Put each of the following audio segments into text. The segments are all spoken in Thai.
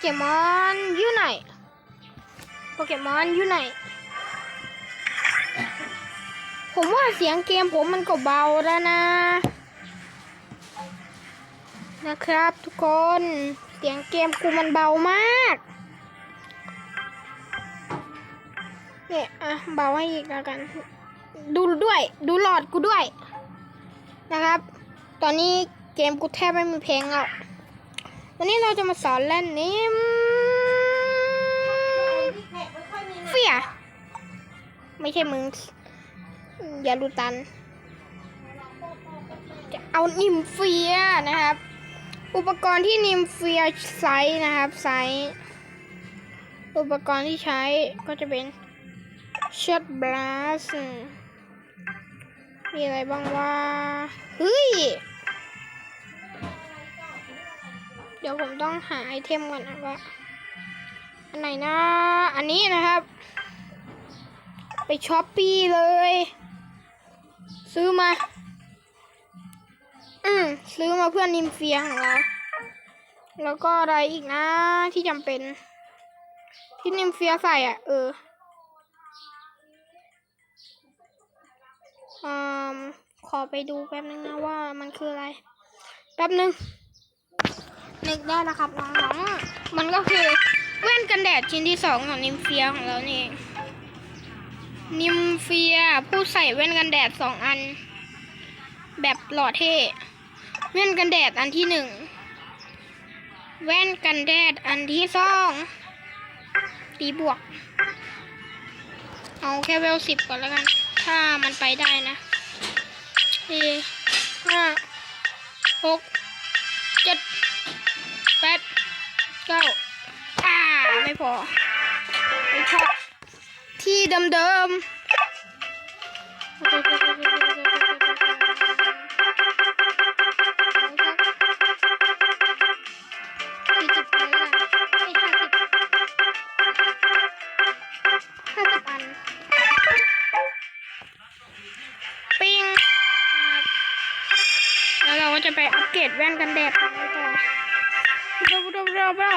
เกมอนอยู่ไหน โปเกมอนอยู่ไหน ผมว่าเสียงเกมผมมันก็เบาแล้วนะ นะครับทุกคน เสียงเกมกูมันเบามาก เนี่ยอะเบาให้อีกแล้วกัน ดูด้วย ดูหลอดกูด้วย นะครับ ตอนนี้เกมกูแทบไม่มีเพลงแล้ว วันนี้เราจะมาสอนเล่นนี้เฟียไม่ใช่มึง อย่าดูตัน จะเอานิมเฟียนะครับ อุปกรณ์ที่นิมเฟียใช้นะครับใช้อุปกรณ์ที่ใช้ก็จะเป็นเชิดบลัสมีอะไรบ้างว่า เฮ้ย เดี๋ยวผมต้องหาไอเทมก่อนนะว่า อันไหนนะ อันนี้นะครับ ไปช้อปปี้เลย ซื้อมา อืมซื้อมาเพื่อนนิมเฟียของเรา แล้วก็อะไรอีกนะที่จำเป็น ที่นิมเฟียใส่อะ เอออืมขอไปดูแป๊บนึงนะว่ามันคืออะไร แป๊บนึง นึกได้แล้วครับน้องๆมันก็คือแว่นกันแดดชิ้นที่สองของนิมเฟียของเรานี่นิมเฟียผู้ใส่แว่นกันแดดสองอัน แบบหล่อเท่แว่นกันแดดอันที่หนึ่งแว่นกันแดดอันที่สองตีบวก เอาแค่เวลสิบก่อนแล้วกัน ถ้ามันไปได้นะสี่ห้าหกเจ็ด แปดเก้าอ่า ไม่พอ ไม่พอ ที่เดิมๆสี่สิบอันละไม่ห้าสิบห้าสิบอันปิงแล้วเราก็จะไปอัปเกรดแว่นกันแดดองเรต่อ บลาบลาบลาบลา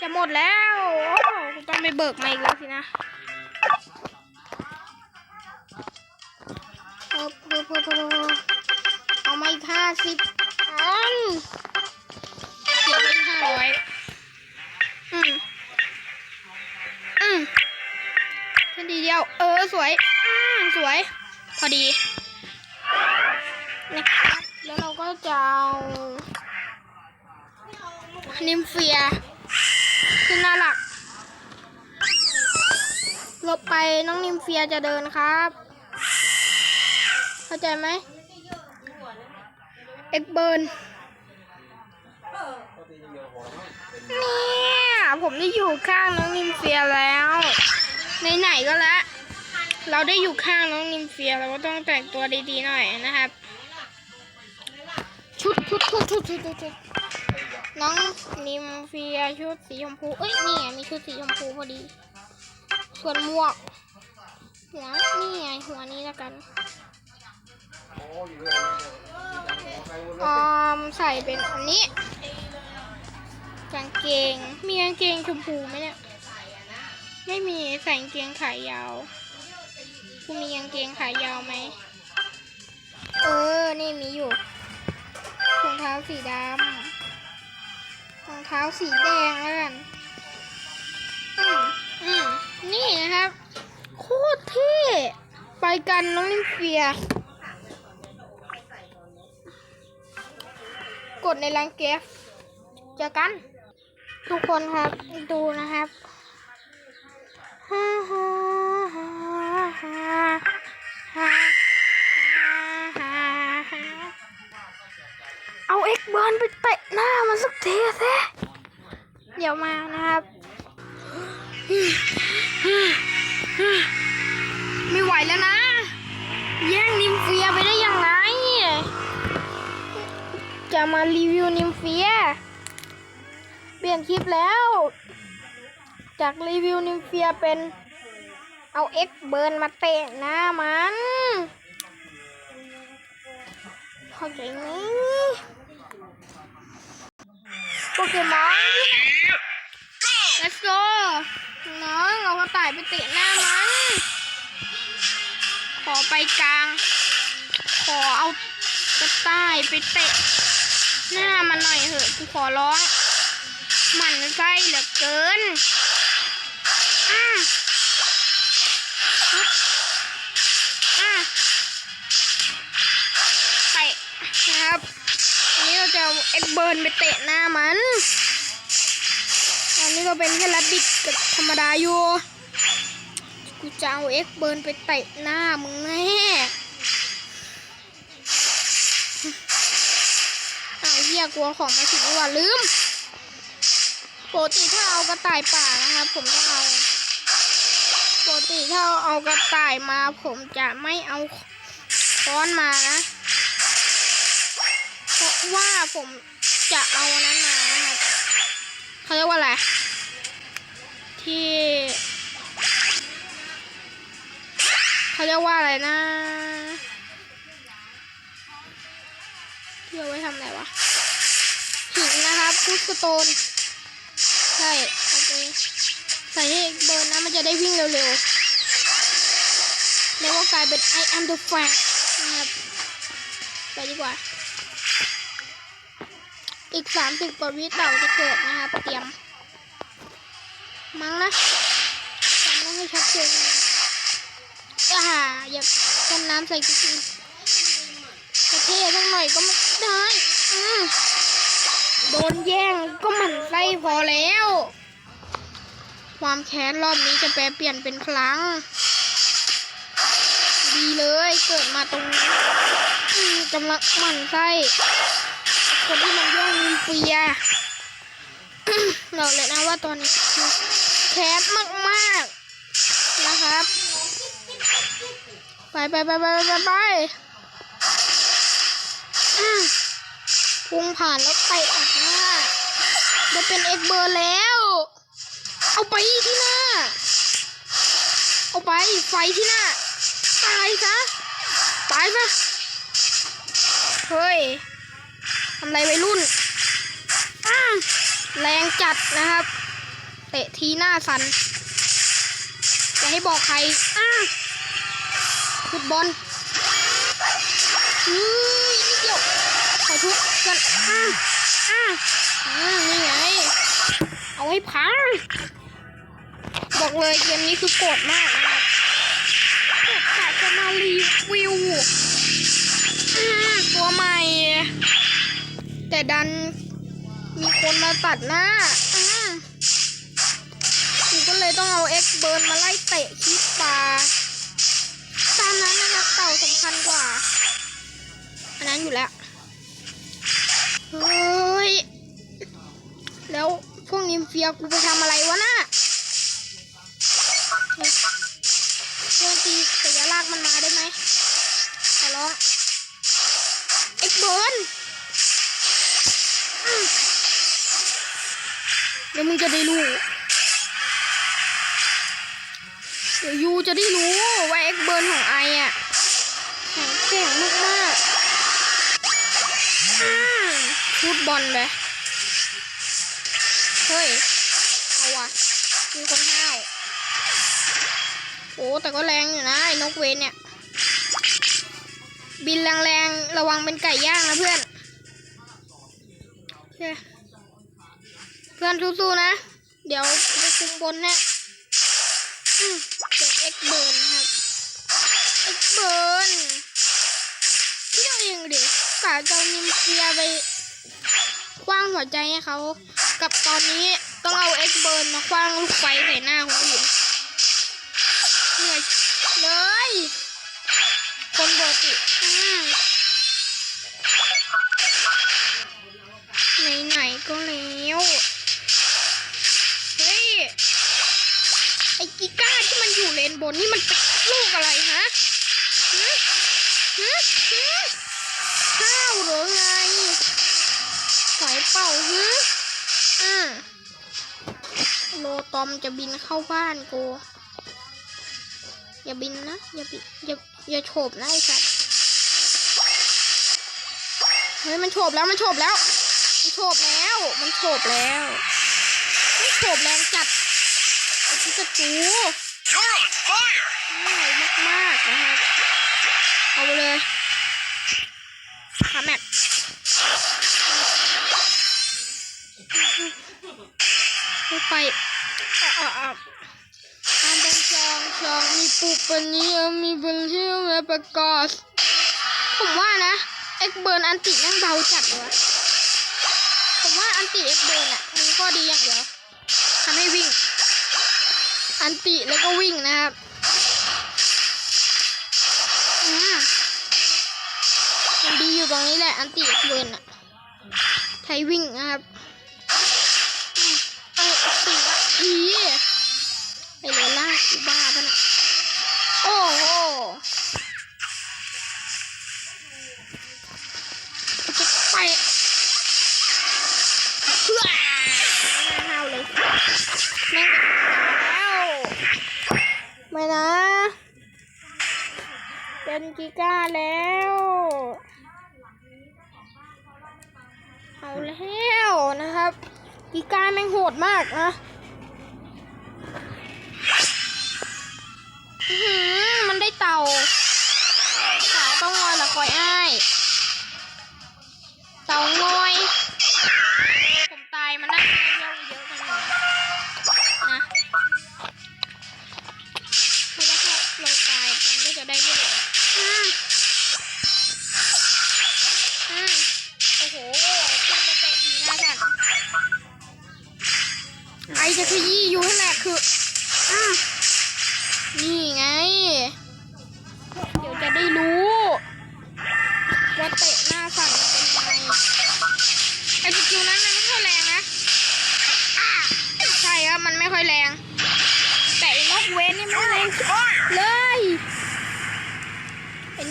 จะหมดแล้วโอ้กูต้องไปเบิกมาอีกแล้วสินะเออเออเออเออเอามาอีกห้าสิบอันเสียไปห้าร้อยอืมอืมแค่ทีเดียว เออ สวย อืมสวย พอดีนะครับ แล้วเราก็จะเอานิมเฟีย ขึ้นหน้าหลักลบไปน้องนิมเฟียจะเดินครับ เข้าใจไหมเอ็กเบิร์นเนี่ยผมได้อยู่ข้างน้องนิมเฟียแล้วไหนๆก็แล้ว เราได้อยู่ข้างน้องนิมเฟียเราก็ต้องแต่งตัวดีๆหน่อยนะครับ ชุดชุดชุดชุดชุดชุดชุดน้องนิมเฟียชุดสีชมพู เอ้ยนี่ไงมีชุดสีชมพูพอดี ส่วนหมวก หัวนี่ไงหัวนี้แล้วกันออมใส่เป็นอันนี้ กางเกง มีกางเกงชมพูไหมเนี่ย ไม่มีใส่กางเกงขายาวกูมีกางเกงขายาวไหม เออ นี่มีอยู่ รองเท้าสีดำรองเท้าสีแดงแล้วกันอืมอืมนี่นะครับ โคตรเท่ไปกันน้องลิมเฟีย กดในรังเกฟเจอกัน ทุกคนครับดูนะครับ อนไปเตะหน้ามันสักทีสิเดี๋ยวมานะครับ ไม่ไหวแล้วนะ แย่งนิมเฟียไปได้ยังไง จะมารีวิวนิมเฟีย เปลี่ยนคลิปแล้ว จากรีวิวนิมเฟียเป็น เอาเอ็กเบิร์นมาเตะหน้ามัน เข้าใจไหม เกมอน let's go น้องเอากระต่ายไปเตะหน้ามัน ขอไปกลาง ขอเอากระต่ายไปเตะ หน้ามันหน่อยเถอะกูขอร้อง มันไส้เหลือเกินอะอะไปนะครับอันนี้เราจะเอ็กเบิร์นไปเตะหน้า เป็นแค่ระบิดกับธรรมดาอยู่ กูจะเอาเอ็กเบิร์นไปเตะหน้ามึงแน่อ้าเฮียกลัวของมาถึงว่าลืมปกติถ้าเอากระต่ายป่านะครับผมต้องเอาปกติถ้าเอากระต่ายมาผมจะไม่เอาค้อนมานะ เพราะว่าผมจะเอาอันนั้นมานะครับเขาเรียกว่าอะไร ที่เขาเรียกว่าอะไรนะที่เอาไว้ทำอะไรวะหินนะครับพุสโตน ใช่เอาไปใส่ให้เบิร์นนะมันจะได้วิ่งเร็วๆแล้วก็กลายเป็น I am the flash นะครับไปดีกว่า อีกสามสิบกว่าวิต่าจะเกิดนะครับ เตรียม มั้งนะจำต้องให้ชัดเจนนะอ่าอย่าต้นน้ำใส่กุฏิกระเทศสักหน่อยก็ไม่ได้อืมโดนแย่งก็หมันไส้พอแล้ว ความแค้นรอบนี้จะแปลเปลี่ยนเป็นพลังดีเลยเกิดมาตรงนี้กำลังหมันไส้คนที่มันแย่งมินเฟียบอกเลยนะว่าตอนนี้ แคสมากๆนะครับ ไปไปไปไปไปไปพุ่งผ่านแล้วเตะอัดหน้าได้เป็นเอ็กเบอร์แล้ว เอาไปที่หน้า เอาไปไฟที่หน้า ตายซะตายซะเฮ้ยทำไรวัยรุ่น แรงจัดนะครับ เตะทีหน้าสันจะให้บอกใครอ้าฟุตบอลนี่นิดเดียวขอทุกกันอ้าอ้าอ่านี่ไง เอาให้พังบอกเลยเกมนี้คือโกรธมากนะครับโกรธแต่จะมารีวิวตัวใหม่ แต่ดันมีคนมาตัดหน้า เลยต้องเอาเอ็กเบิร์นมาไล่เตะคีปลาตามนั้นนะครับเต่าสำคัญกว่า อันนั้นอยู่แล้ว เฮ้ย แล้วพวกนิมเฟียกูไปทำอะไรวะน่ะเฮ้ยเพื่อนตีแต่ยาลากมันมาได้ไหมขอร้องเอ็กเบิร์นเดี๋ยวมึงจะได้รู้ เดี๋ยวยูจะได้รู้ว่าเอ็กเบิร์นของไออะแข็งแกร่งมากมากฟุตบอลไปเฮ้ย เอาวะมีคนห้าวโอ้แต่ก็แรงอยู่นะไอ้นกเวนเนี่ย บินแรงๆ ระวังเป็นไก่ย่างนะเพื่อนเพื่อนสู้ๆนะ เดี๋ยวไปคุมบนเนี่ย เบิร์นครับเอ็กเบิร์นพี่เอาเองดิกาจะนิมเซียไปคว้างหัวใจให้เขากับตอนนี้ต้องเอาเอ็กเบิร์นมาคว้างลูกไฟใส่หน้าคนอื่นเหนื่อยเลย คนปกติอืม บนนี่มันเป็นลูกอะไรฮะฮะฮะฮะข้าวหรือไงสายเป่าฮะอ่าโลตอมจะบินเข้าบ้านกู อย่าบินนะ อย่าบินอย่าอย่าโฉบนะไอ้สัตว์เฮ้ยมันโฉบแล้วมันโฉบแล้ว มันโฉบแล้ว มันโฉบแล้วไม่โฉบแรงจัดไอ้พิกาจู You're on fire! ง่าย มากนะครับเอาไปเลยขาแม็กไม่ไปอะอะอะอันเป็นชองชองมีปูปนี้มีเป็นชื่อแม่ประกาศผมว่านะ เอ็กเบิร์นอันติแม่งเบาจัดเลยผมว่าอันติเอ็กเบิร์นอะมีข้อดีอย่างเดียวทำให้วิ่ง อันติแล้วก็วิ่งนะครับ อยู่ตรงนี้แหละอันติเวิร์นอะใช้วิ่งนะครับอืมเออสี่ละอีไปเลยล่าอีบ้าปะนะโอ้โหจะไปเพื่อไม่น่าเลยแม่งเป็นแล้วไม่นะเป็นกิก้าแล้ว เอาแล้วนะครับกิก้าแม่งโหดมากนะมันได้เต่าสาวต้องงอยละคอยอ้าย เต่างอย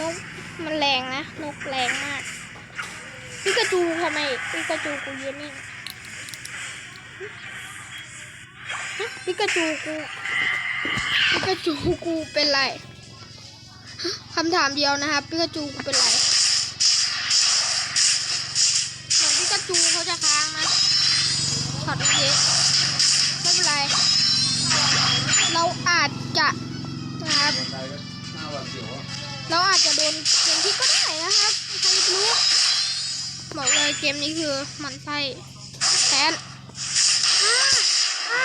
นกมันแรงนะ นกแรงมากพิกาจูทำไมพิกาจูกูเยืนนิ่งฮะพิกาจูกูพิกาจูกูเป็นไรคำถามเดียวนะครับพิกาจูกูเป็นไรเหมือนพิกาจูเขาจะค้างนะช็อตเมื่อกี้ไม่เป็นไร เราอาจจะนะครับ เราอาจจะโดนเกมที่ก็ได้นะครับใครรู้บอกเลยเกมนี้คือมันไส้แทนอ้าอ้า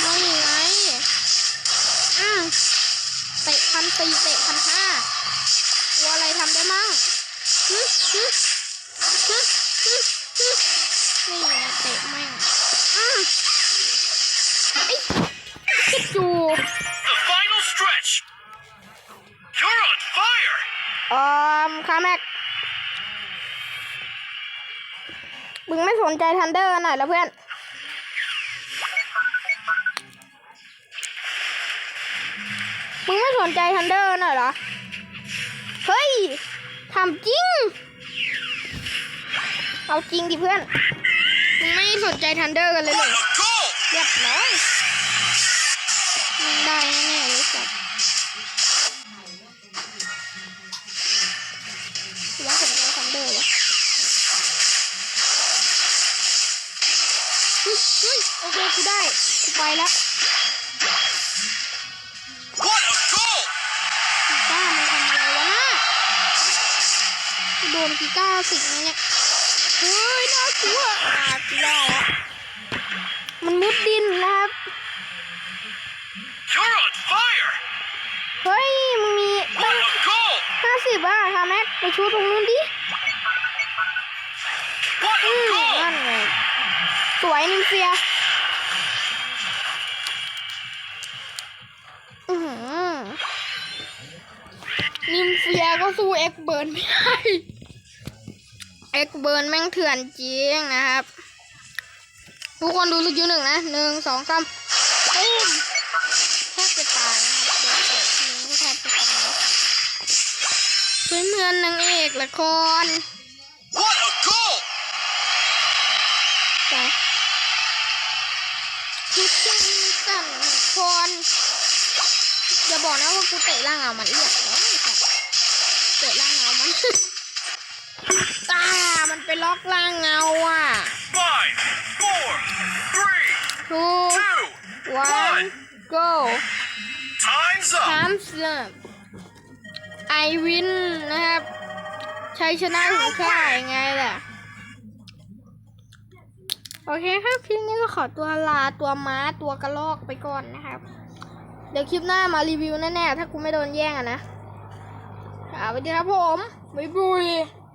ไม่ไงอ้าเตะพันตีเตะพันห้าตัวอะไรทำได้มั่งฮึฮึฮึฮึฮึนี่เตะแม่าแม็กมึงไม่สนใจทันเดอร์หน่อยแล้วเพื่อน มึงไม่สนใจทันเดอร์หน่อยเหรอ เฮ้ยทำจริง เอาจริงดิเพื่อน มึงไม่สนใจทันเดอร์กันเลยเหรอเรียบร้อยมึงได้แน่ ไปแล้ว What a goal! กีก้ามันทำอะไรวะน่ะกูโดนกีก้าสิงเนี่ยเฮ้ยน่ากลัวน่ากลัวอะมันมุดดินนะครับ You're on fire! เฮ้ยมึงมีตั้ What ง a goal! ห้าสิบอะทำแม็กไปชูตรงนู้นดิ What อื a ม goal! นั่นไงสวยนิมเฟีย อ็กเบิร์นไม่ได้เอ็กเบิร์นแม่งเถื่อนจริงนะครับทุกคนดูสกิลหนึ่งนะหนึ่งสองสามแทบจะตายนะครับโดนเตะทีนึงก็แทบจะตายสวยเหมือนนางเอกละคร What a goal! ไปคิดใจมันสั่นคนอย่าบอกนะว่ากูเตะล่างเอามันเรียกแล้ว เตะล่างเอามันตามันเป็นล็อกล่างเงาอะ Five, four, three, two two, one go time's up. สามสิบไอวินนะครับ ชัยชนะของข้ายังไงล่ะ โอเคครับ คลิปนี้ก็ขอตัวลาตัวม้าตัวกระลอกไปก่อนนะครับ เดี๋ยวคลิปหน้ามารีวิวแน่ๆ ถ้ากูไม่โดนแย่งอะนะ สวัสดีครับผมบุยบุย